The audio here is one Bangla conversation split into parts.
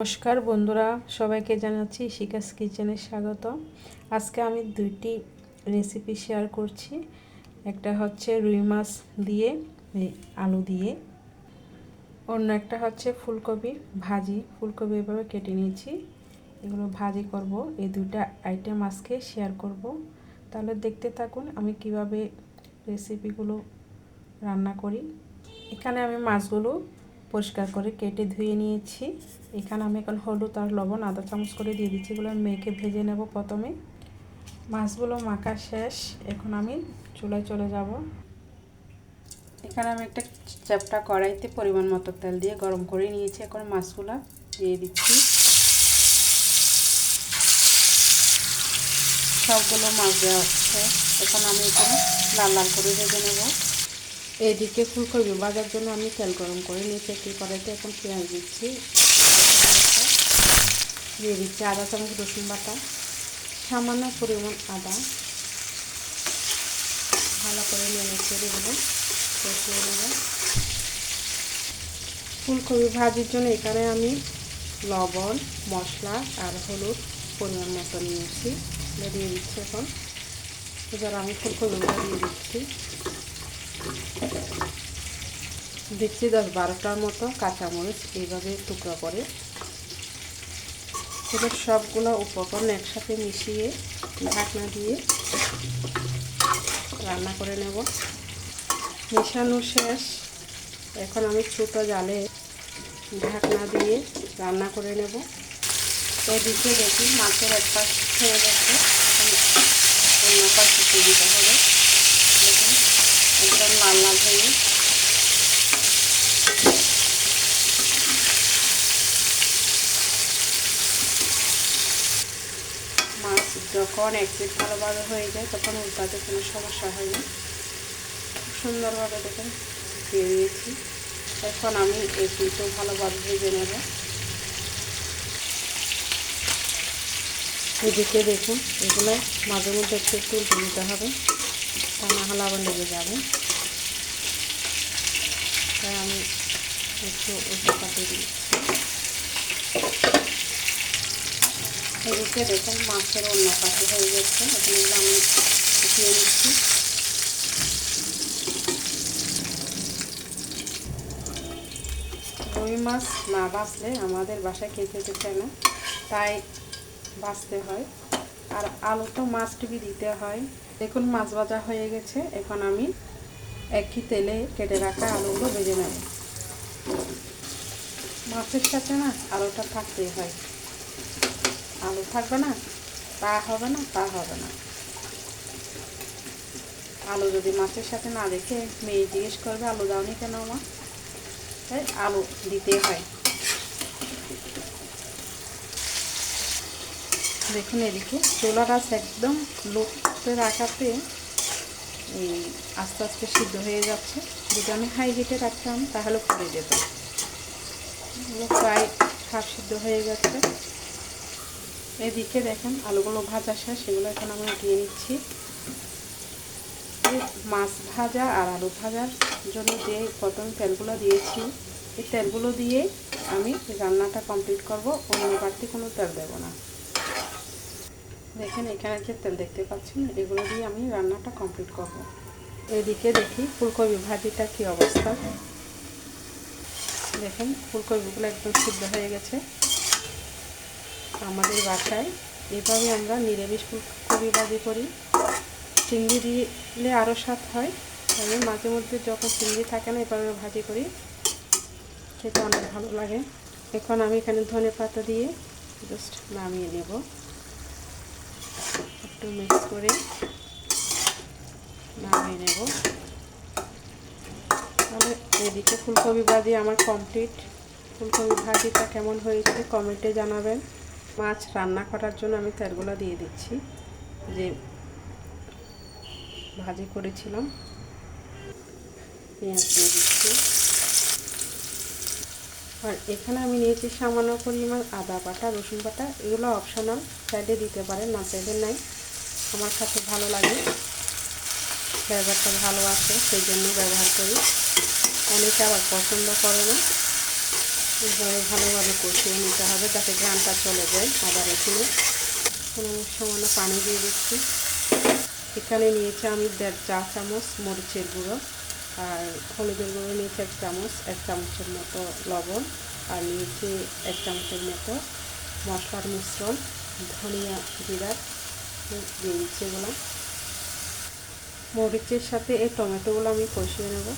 নমস্কার বন্ধুরা, সবাইকে জানাচ্ছি শিকাস কিচেনে স্বাগত। আজকে আমি দুইটি রেসিপি শেয়ার করছি। একটা হচ্ছে রুই মাছ দিয়ে আলু দিয়ে। অন্য একটা হচ্ছে ফুলকপি ভাজি। ফুলকপি এভাবে কেটে নিয়েছি। এগুলো ভাজি করব। এই দুইটা আইটেম আজকে শেয়ার করব। তাহলে দেখতে থাকুন আমি কীভাবে রেসিপিগুলো রান্না করি। এখানে আমি মাছগুলো পরিষ্কার করে কেটে ধুয়ে নিয়েছি। এখানে আমি এখন হলুদ আর লবণ আধা চামচ করে দিয়ে দিচ্ছি। এগুলো মেখে ভেজে নেব প্রথমে। মাছগুলো মাখা শেষ। এখন আমি চুলায় চলে যাব। এখানে আমি একটা চ্যাপটা কড়াইতে পরিমাণ মতো তেল দিয়ে গরম করে নিয়েছি। এখন মাছগুলো দিয়ে দিচ্ছি। সবগুলো মাছ দেওয়া হচ্ছে। এখন আমি এখানে লাল লাল করে ভেজে নেব। এদিকে ফুলকপি ভাজার জন্য আমি তেল গরম করে নিয়েছি, একটি কড়াইতে এখন পেঁয়াজ দিচ্ছি। দিয়ে দিচ্ছি আদা চামচ, রসুন বাটা, সামান্য পরিমাণ আদা। ভালো করে নেড়ে চেড়ে দেবো কষিয়ে ফুলকপি ভাজির জন্য এখানে আমি লবণ, মশলা আর হলুদ পরিমাণ মতো নিয়েছি। দিয়ে দিচ্ছি এখন, এবার আমি ফুলকপিগুলো দিয়ে দিচ্ছি। দিচ্ছি দশ বারোটার মতো কাঁচামরিচ, এইভাবে টুকরো করে। এবার সবগুলো উপকরণ একসাথে মিশিয়ে ঢাকনা দিয়ে রান্না করে নেব। মেশানো শেষ। এখন আমি ছোটো জালে ঢাকনা দিয়ে রান্না করে নেব। এদিকে দেখি মাছের এক পাশ হয়ে গেছে। অন্য পাশ দিতে হবে। লাল লাল মাছ যখন এক পিট ভালোভাবে হয়ে যায়, তখন উল্টাতে কোনো সমস্যা হয় না। খুব সুন্দরভাবে দেখেন দিয়ে দিয়েছি। এখন আমি এই পিঠও ভালোভাবে ভেজে নেব। এদিকে দেখুন এগুলো মাঝে মধ্যে একটু একটু নিতে হবে, তা না হলে আবার লেগে যাবে। তাই আমি একটু উল্টে পাঠিয়ে দিচ্ছি। এদিকে দেখুন, মাছের অন্য পাশে হয়ে যাচ্ছে এখন আমি শুকিয়ে নিচ্ছি। রুই মাছ না বাঁচলে আমাদের বাসায় কে খেতে চায় না, তাই বাঁচতে হয়। আর আলু তো মাছ টিভি দিতে হয়। দেখুন, মাছ ভাজা হয়ে গেছে। এখন আমি একই তেলে কেটে রাখা আলুগুলো ভেজে নেব। মাছের সাথে না আলুটা থাকতেই হয়। আলু থাকবে না, তা হবে না, তা হবে না। আলু যদি মাছের সাথে না দেখে মেয়ে জিজ্ঞেস করবে, আলু দাওনি কেন আমার তাই আলু দিতে হয়। দেখুন এদিকে চোলা গাছ একদম লোকতে রাখাতে এই আস্তে আস্তে সিদ্ধ হয়ে যাচ্ছে। যদি আমি হাই হিটে রাখতাম, তাহলে পড়ে যেত। প্রায় হাফ সিদ্ধ হয়ে গেছে এদিকে দেখেন আলুগুলো ভাজা শেষ সেগুলো এখন আমি উঠিয়ে নিচ্ছি। মাছ ভাজা আর আলু ভাজার জন্য যে প্রথম তেলগুলো দিয়েছি, এই তেলগুলো দিয়ে আমি রান্নাটা কমপ্লিট করব। অন্য বাড়তি কোনো তেল দেবো না। দেখেন, এখানে যে তেল দেখতে পাচ্ছেন, এগুলো দিয়ে আমি রান্নাটা কমপ্লিট করব। এদিকে দেখি ফুলকপি ভাজিটা কি অবস্থা। দেখেন, ফুলকপিগুলো একদম সিদ্ধ হয়ে গেছে। আমাদের বাসায় এভাবে আমরা নিরামিষ ফুলকপি ভাজি করি। চিংড়ি দিলে আরও স্বাদ হয়। আমি মাঝে মধ্যে যখন চিংড়ি থাকে না, এভাবে ভাজি করি। খেতে অনেক ভালো লাগে। এখন আমি এখানে ধনে পাতা দিয়ে জাস্ট নামিয়ে নেব। একটু মিক্স করে নামিয়ে নেব। তাহলে এদিকে ফুলকপি ভাজি আমার কমপ্লিট ফুলকপি ভাজিটা কেমন হয়েছে কমেন্টে জানাবেন। মাছ রান্না করার জন্য আমি তেলগুলো দিয়ে দিচ্ছি। যে ভাজি করেছিলাম। পেঁয়াজ দিয়ে দিচ্ছি। আর এখানে আমি নিয়েছি সামান্য পরিমাণ আদা বাটা, রসুন বাটা। এগুলো অপশনাল চাইলে দিতে পারেন, না চাইলে নাই। আমার কাছে ভালো লাগে। ফ্লেভারটা ভালো আছে, সেই জন্য ব্যবহার করি। অনেকে আবার পছন্দ করে না। এবারে ভালোভাবে কষিয়ে নিতে হবে যাতে গ্রানটা চলে যায় আবার এখানে। কোনো সামান্য পানি দিয়ে দিচ্ছি। এখানে নিয়েছি আমি দেড় চা চামচ মরিচের গুঁড়ো আর হলুদের গুঁড়ো নিয়েছি এক চামচ, এক চামচের মতো লবণ আর নিয়েছি এক চামচের মতো মশলার মিশ্রণ, ধনিয়া জিরা। দিয়ে দিচ্ছি এগুলো। মরিচের সাথে এই টমেটোগুলো আমি কষিয়ে নেব।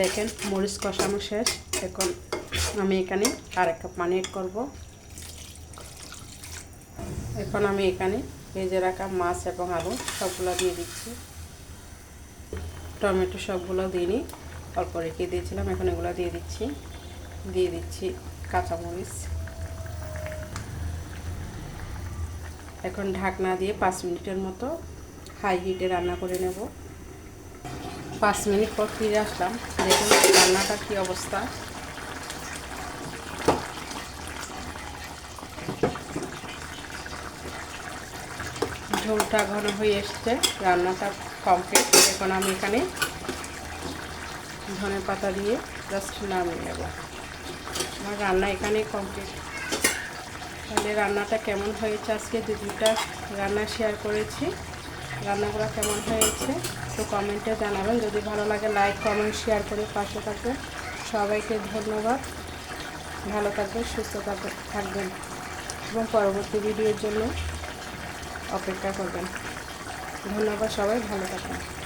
দেখেন, মরিচ কষানো শেষ। এখন আমি এখানে আর এক কাপ পানি এড করব। এখন আমি এখানে ভেজে রাখা মাছ এবং আলু সবগুলো দিয়ে দিচ্ছি। টমেটো সবগুলো দিইনি, অল্প রেখে দিয়েছিলাম, এখন এগুলো দিয়ে দিচ্ছি। দিয়ে দিচ্ছি কাঁচামরিচ। এখন ঢাকনা দিয়ে পাঁচ মিনিটের মতো হাই হিটে রান্না করে নেব। পাঁচ মিনিট পর ফিরে আসলাম। দেখুন রান্নাটা কী অবস্থা। ঝোলটা ঘন হয়ে এসছে। রান্নাটা কমপ্লিট এখন আমি এখানে ধনে পাতা দিয়ে জাস্ট নামিয়ে নেব। আমার রান্না এখানে কমপ্লিট তাহলে রান্নাটা কেমন হয়েছে? আজকে দু দুটা রান্না শেয়ার করেছি। রান্নাগুলো কেমন হয়েছে? তো কমেন্টে জানাবেন। যদি ভালো লাগে লাইক কমেন্ট শেয়ার করে পাশে থাকবেন। সবাইকে ধন্যবাদ। ভালো থাকবেন, সুস্থ থাকবেন থাকবেন। এবং পরবর্তী ভিডিওর জন্য অপেক্ষা করবেন। ধন্যবাদ সবাই, ভালো থাকবেন।